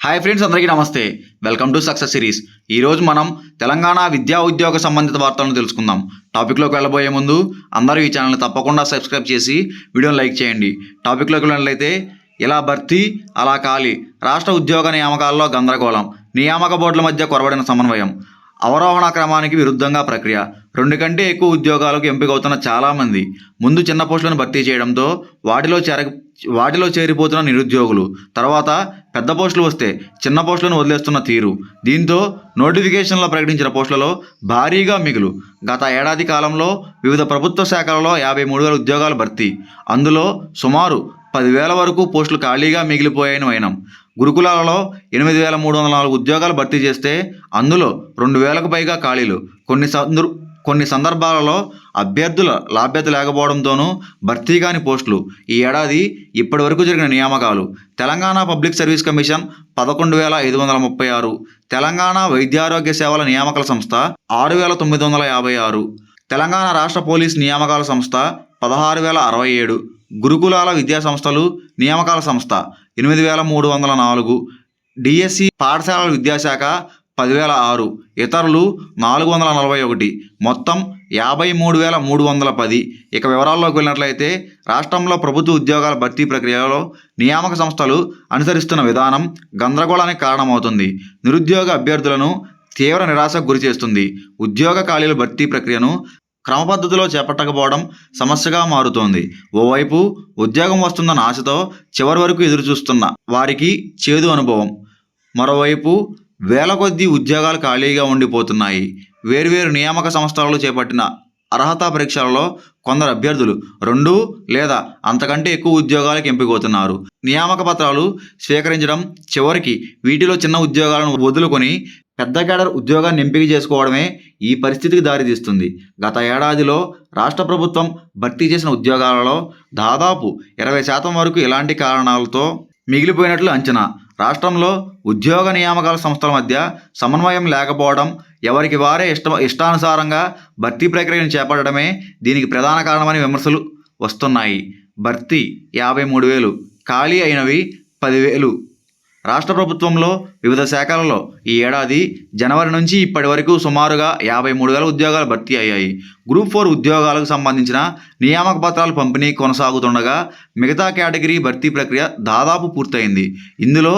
Hi friends అందరికీ నమస్తే. Welcome to success series ఈరోజు మనం తెలంగాణ విద్యా ఉద్యోగ సంబంధిత వార్తలను తెలుసుకుందాం. టాపిక్లోకి వెళ్ళబోయే ముందు అందరూ ఈ ఛానల్ని తప్పకుండా సబ్స్క్రైబ్ చేసి వీడియోని లైక్ చేయండి. టాపిక్లోకి వెళ్ళినట్లయితే ఇలా భర్తీ అలా ఖాళీ రాష్ట్ర ఉద్యోగ నియామకాల్లో గందరగోళం నియామక బోర్డుల మధ్య కొరబడిన సమన్వయం అవరోహణ క్రమానికి విరుద్ధంగా ప్రక్రియ. రెండు కంటే ఎక్కువ ఉద్యోగాలకు ఎంపికవుతున్న చాలామంది ముందు చిన్న పోస్టులను భర్తీ చేయడంతో వాటిలో చేర వాటిలో చేరిపోతున్న నిరుద్యోగులు. తర్వాత పెద్ద పోస్టులు వస్తే చిన్న పోస్టులను వదిలేస్తున్న తీరు. దీంతో నోటిఫికేషన్లో ప్రకటించిన పోస్టులలో భారీగా మిగులు. గత ఏడాది కాలంలో వివిధ ప్రభుత్వ శాఖలలో యాభై మూడు వేల ఉద్యోగాలు భర్తీ. అందులో సుమారు పదివేల వరకు పోస్టులు ఖాళీగా మిగిలిపోయాయని వైనం. గురుకులాలలో ఎనిమిది వేల మూడు వందల నాలుగు ఉద్యోగాలు భర్తీ చేస్తే అందులో రెండు వేలకు పైగా ఖాళీలు. కొన్ని సందర్ కొన్ని సందర్భాలలో అభ్యర్థుల లాభ్యత లేకపోవడంతోనూ భర్తీ కాని పోస్టులు. ఈ ఏడాది ఇప్పటి వరకు జరిగిన నియామకాలు. తెలంగాణ పబ్లిక్ సర్వీస్ కమిషన్ పదకొండు వేల ఐదు వందల ముప్పై ఆరు. తెలంగాణ వైద్యారోగ్య సేవల నియామకాల సంస్థ ఆరు వేల తొమ్మిది వందల యాభై ఆరు. తెలంగాణ రాష్ట్ర పోలీస్ నియామకాల సంస్థ పదహారు వేల అరవై ఏడు. గురుకులాల విద్యా సంస్థలు నియామకాల సంస్థ. ఎనిమిది వేల మూడు వందల నాలుగు. డిఎస్సి పాఠశాలల విద్యాశాఖ పదివేల ఆరు. ఇతరులు నాలుగు వందల నలభై ఒకటి. మొత్తం యాభై మూడు వేల మూడు వందల పది. ఇక వివరాల్లోకి వెళ్ళినట్లయితే రాష్ట్రంలో ప్రభుత్వ ఉద్యోగాల భర్తీ ప్రక్రియలో నియామక సంస్థలు అనుసరిస్తున్న విధానం గందరగోళానికి కారణమవుతుంది. నిరుద్యోగ అభ్యర్థులను తీవ్ర నిరాశకు గురి చేస్తుంది ఉద్యోగ ఖాళీల భర్తీ ప్రక్రియను క్రమపద్ధతిలో చేపట్టకపోవడం సమస్యగా మారుతోంది. ఓవైపు ఉద్యోగం వస్తుందన్న ఆశతో చివరి వరకు ఎదురుచూస్తున్న వారికి చేదు అనుభవం. మరోవైపు వేల కొద్దీ ఉద్యోగాలు ఖాళీగా ఉండిపోతున్నాయి. వేర్వేరు నియామక సంస్థలలో చేపట్టిన అర్హతా పరీక్షలలో కొందరు అభ్యర్థులు రెండు లేదా అంతకంటే ఎక్కువ ఉద్యోగాలకు ఎంపికవుతున్నారు. నియామక పత్రాలు స్వీకరించడం చివరికి వీటిలో చిన్న ఉద్యోగాలను వదులుకొని పెద్ద కేడర్ ఉద్యోగాన్ని ఎంపిక చేసుకోవడమే ఈ పరిస్థితికి దారితీస్తుంది. గత ఏడాదిలో రాష్ట్ర ప్రభుత్వం భర్తీ చేసిన ఉద్యోగాలలో దాదాపు ఇరవై శాతం వరకు ఇలాంటి కారణాలతో మిగిలిపోయినట్లు అంచనా. రాష్ట్రంలో ఉద్యోగ నియామకాల సంస్థల మధ్య సమన్వయం లేకపోవడం ఎవరికి వారే ఇష్ట ఇష్టానుసారంగా భర్తీ ప్రక్రియను చేపట్టడమే దీనికి ప్రధాన కారణమని విమర్శలు వస్తున్నాయి. భర్తీ యాభై మూడు వేలు ఖాళీ అయినవి పదివేలు. రాష్ట్ర ప్రభుత్వంలో వివిధ శాఖలలో ఈ ఏడాది జనవరి నుంచి ఇప్పటి వరకు సుమారుగా యాభై మూడు వేల ఉద్యోగాలు భర్తీ అయ్యాయి. గ్రూప్ ఫోర్ ఉద్యోగాలకు సంబంధించిన నియామక పత్రాల పంపిణీ కొనసాగుతుండగా మిగతా కేటగిరీ భర్తీ ప్రక్రియ దాదాపు పూర్తయింది. ఇందులో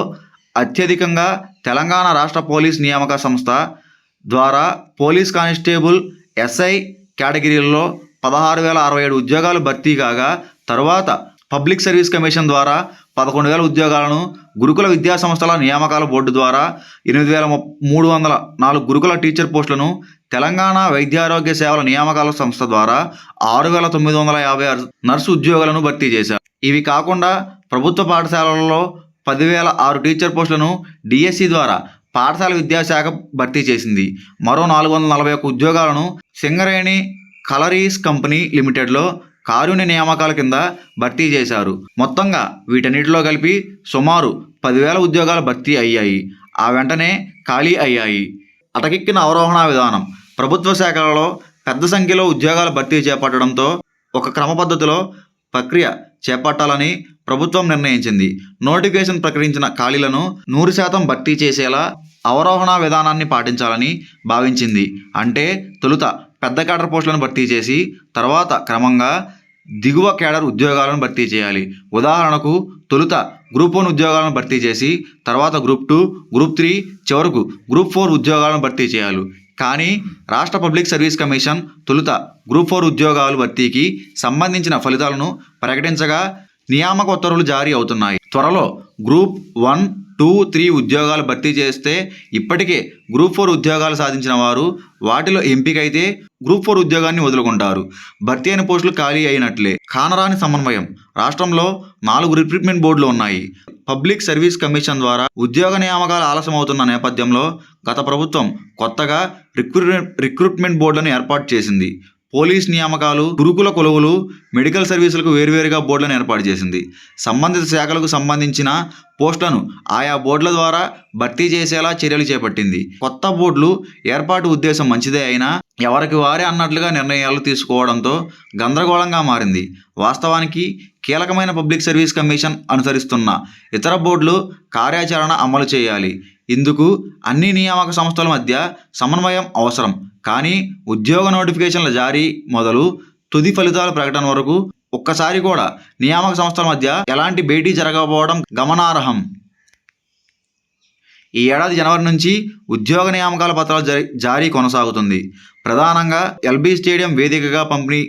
అత్యధికంగా తెలంగాణ రాష్ట్ర పోలీస్ నియామక సంస్థ ద్వారా పోలీస్ కానిస్టేబుల్ ఎస్ఐ కేటగిరీల్లో పదహారు వేల అరవై ఏడు ఉద్యోగాలు భర్తీ కాగా తరువాత పబ్లిక్ సర్వీస్ కమిషన్ ద్వారా పదకొండు వేల ఉద్యోగాలను గురుకుల విద్యా సంస్థల నియామకాల బోర్డు ద్వారా ఎనిమిది వేల మూడు వందల నాలుగు గురుకుల టీచర్ పోస్టులను తెలంగాణ వైద్యారోగ్య సేవల నియామకాల సంస్థ ద్వారా ఆరు వేల తొమ్మిది వందల యాభై ఆరు నర్సు ఉద్యోగాలను భర్తీ చేశారు. ఇవి కాకుండా ప్రభుత్వ పాఠశాలలలో పదివేల ఆరు టీచర్ పోస్టులను డిఎస్సి ద్వారా పాఠశాల విద్యాశాఖ భర్తీ చేసింది. మరో నాలుగు వందల నలభై ఒక్క ఉద్యోగాలను సింగరేణి కలరీస్ కంపెనీ లిమిటెడ్లో కారుణ్య నియామకాల కింద భర్తీ చేశారు. మొత్తంగా వీటన్నిటిలో కలిపి సుమారు పదివేల ఉద్యోగాలు భర్తీ అయ్యాయి. ఆ వెంటనే ఖాళీ అయ్యాయి. అటకెక్కిన అవరోహణ విధానం. ప్రభుత్వ శాఖలలో పెద్ద సంఖ్యలో ఉద్యోగాల భర్తీ చేపట్టడంతో ఒక క్రమ పద్ధతిలో ప్రక్రియ చేపట్టాలని ప్రభుత్వం నిర్ణయించింది. నోటిఫికేషన్ ప్రకటించిన ఖాళీలను నూరు శాతం భర్తీ చేసేలా అవరోహణ విధానాన్ని పాటించాలని భావించింది. అంటే తొలుత పెద్ద కేడర్ పోస్టులను భర్తీ చేసి తర్వాత క్రమంగా దిగువ కేడర్ ఉద్యోగాలను భర్తీ చేయాలి. ఉదాహరణకు తొలుత గ్రూప్ వన్ ఉద్యోగాలను భర్తీ చేసి తర్వాత గ్రూప్ టూ గ్రూప్ త్రీ చివరకు గ్రూప్ ఫోర్ ఉద్యోగాలను భర్తీ చేయాలి. కానీ రాష్ట్ర పబ్లిక్ సర్వీస్ కమిషన్ తొలుత గ్రూప్ ఫోర్ ఉద్యోగాలు భర్తీకి సంబంధించిన ఫలితాలను ప్రకటించగా నియామక ఉత్తర్వులు జారీ అవుతున్నాయి. త్వరలో గ్రూప్ వన్ టూ త్రీ ఉద్యోగాలు భర్తీ చేస్తే ఇప్పటికే గ్రూప్ ఫోర్ ఉద్యోగాలు సాధించిన వారు వాటిలో ఎంపికైతే గ్రూప్ ఫోర్ ఉద్యోగాన్ని వదులుకుంటారు. భర్తీ అయిన పోస్టులు ఖాళీ అయినట్లే. కానరాని సమన్వయం. రాష్ట్రంలో నాలుగు రిక్రూట్మెంట్ బోర్డులు ఉన్నాయి. పబ్లిక్ సర్వీస్ కమిషన్ ద్వారా ఉద్యోగ నియామకాలు ఆలస్యమవుతున్న నేపథ్యంలో గత ప్రభుత్వం కొత్తగా రిక్రూట్మెంట్ రిక్రూట్మెంట్ బోర్డులను ఏర్పాటు చేసింది. పోలీస్ నియామకాలు గురుకుల కొలువులు మెడికల్ సర్వీసులకు వేర్వేరుగా బోర్డులను ఏర్పాటు చేసింది. సంబంధిత శాఖలకు సంబంధించిన పోస్టులను ఆయా బోర్డుల ద్వారా భర్తీ చేసేలా చర్యలు చేపట్టింది. కొత్త బోర్డులు ఏర్పాటు ఉద్దేశం మంచిదే అయినా ఎవరికి వారే అన్నట్లుగా నిర్ణయాలు తీసుకోవడంతో గందరగోళంగా మారింది. వాస్తవానికి కీలకమైన పబ్లిక్ సర్వీస్ కమిషన్ అనుసరిస్తున్న ఇతర బోర్డులు కార్యాచరణ అమలు చేయాలి. ఇందుకు అన్ని నియామక సంస్థల మధ్య సమన్వయం అవసరం. కానీ ఉద్యోగ నోటిఫికేషన్ల జారీ మొదలు తుది ఫలితాల ప్రకటన వరకు ఒక్కసారి కూడా నియామక సంస్థల మధ్య ఎలాంటి భేటీ జరగకపోవడం గమనార్హం. ఈ ఏడాది జనవరి నుంచి ఉద్యోగ నియామకాల పత్రాల జారీ కొనసాగుతుంది. ప్రధానంగా ఎల్బీ స్టేడియం వేదికగా పంపిణీ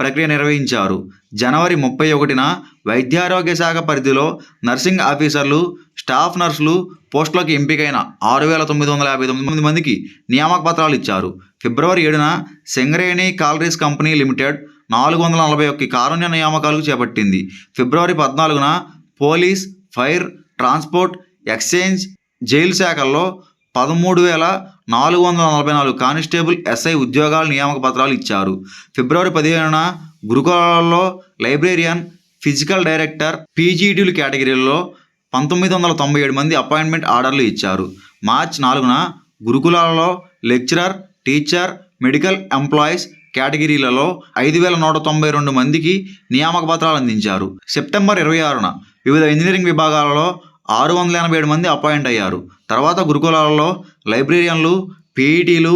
ప్రక్రియ నిర్వహించారు. జనవరి ముప్పై ఒకటిన వైద్యారోగ్య శాఖ పరిధిలో నర్సింగ్ ఆఫీసర్లు స్టాఫ్ నర్సులు పోస్టులకు ఎంపికైన ఆరు వేల తొమ్మిది వందల యాభై తొమ్మిది మందికి నియామక పత్రాలు ఇచ్చారు. ఫిబ్రవరి ఏడున సింగరేణి కాలరీస్ కంపెనీ లిమిటెడ్ నాలుగు వందల నలభై ఒక్క కారుణ్య నియామకాలు చేపట్టింది. ఫిబ్రవరి పద్నాలుగున police fire transport exchange jail శాఖల్లో పదమూడు వేల నాలుగు వందల నలభై నాలుగు కానిస్టేబుల్ ఎస్ఐ ఉద్యోగాల నియామక పత్రాలు ఇచ్చారు. ఫిబ్రవరి పదిహేనున గురుకులాల్లో లైబ్రేరియన్ ఫిజికల్ డైరెక్టర్ పీజీటీలు కేటగిరీలో పంతొమ్మిది వందల తొంభై ఏడు మంది అపాయింట్మెంట్ ఆర్డర్లు ఇచ్చారు. మార్చ్ నాలుగున గురుకులాలలో లెక్చరర్ టీచర్ మెడికల్ ఎంప్లాయీస్ కేటగిరీలలో ఐదు వేల నూట తొంభై రెండు మందికి నియామక పత్రాలు అందించారు. సెప్టెంబర్ ఇరవై ఆరున వివిధ ఇంజనీరింగ్ విభాగాలలో ఆరు వందల ఎనభై ఏడు మంది అపాయింట్ అయ్యారు. తర్వాత గురుకులాలలో లైబ్రేరియన్లు పీఈటీలు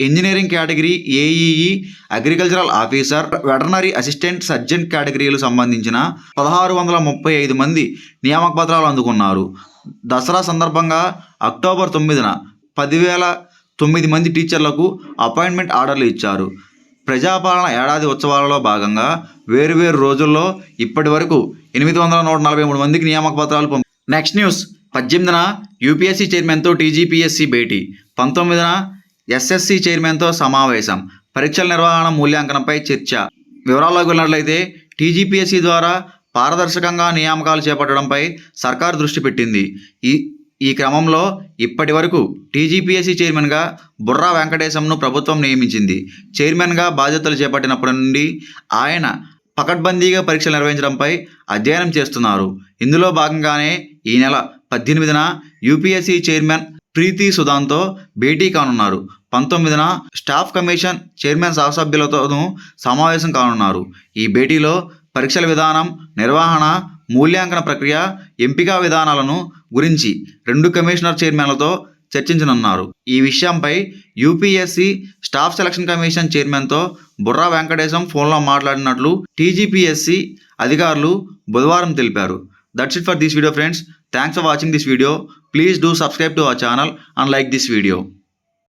engineering category AEE agricultural officer veterinary assistant surgeon కేటగిరీలు సంబంధించిన పదహారు వందల ముప్పై ఐదు మంది నియామక పత్రాలు అందుకున్నారు. దసరా సందర్భంగా అక్టోబర్ తొమ్మిదిన పదివేల తొమ్మిది మంది టీచర్లకు అపాయింట్మెంట్ ఆర్డర్లు ఇచ్చారు. ప్రజాపాలన ఏడాది ఉత్సవాలలో భాగంగా వేరువేరు రోజుల్లో ఇప్పటి వరకు ఎనిమిది వందల నూట నలభై మూడు మందికి నియామక పత్రాలు పంప నెక్స్ట్ న్యూస్. పద్దెనిమిదిన యూపీఎస్సీ చైర్మన్తో టీజీపీఎస్సీ భేటీ. పంతొమ్మిదిన ఎస్ఎస్సి చైర్మన్తో సమావేశం. పరీక్షల నిర్వహణ మూల్యాంకనంపై చర్చ. వివరాల్లోకి వెళ్ళినట్లయితే టీజీపీఎస్సీ ద్వారా పారదర్శకంగా నియామకాలు చేపట్టడంపై సర్కార్ దృష్టి పెట్టింది. ఈ ఈ క్రమంలో ఇప్పటి వరకు టీజీపీఎస్సీ చైర్మన్గా బుర్రా వెంకటేశంను ప్రభుత్వం నియమించింది. చైర్మన్గా బాధ్యతలు చేపట్టినప్పటి నుండి ఆయన పకడ్బందీగా పరీక్షలు నిర్వహించడంపై అధ్యయనం చేస్తున్నారు. ఇందులో భాగంగానే ఈ నెల పద్దెనిమిదిన యూపీఎస్సీ చైర్మన్ ప్రీతి సుధాన్తో భేటీ కానున్నారు. పంతొమ్మిదిన స్టాఫ్ కమిషన్ చైర్మన్ సహసభ్యులతోనూ సమావేశం కానున్నారు. ఈ భేటీలో పరీక్షల విధానం నిర్వహణ మూల్యాంకన ప్రక్రియ ఎంపిక విధానాలను గురించి రెండు కమిషనర్ చైర్మన్లతో చర్చించనున్నారు. ఈ విషయంపై యూపీఎస్సీ స్టాఫ్ సెలక్షన్ కమిషన్ చైర్మన్తో బుర్రా వెంకటేశం ఫోన్లో మాట్లాడినట్లు టీజీపీఎస్సీ అధికారులు బుధవారం తెలిపారు. That's it for this video friends Thanks for watching this video. Please do subscribe to our channel and like this video.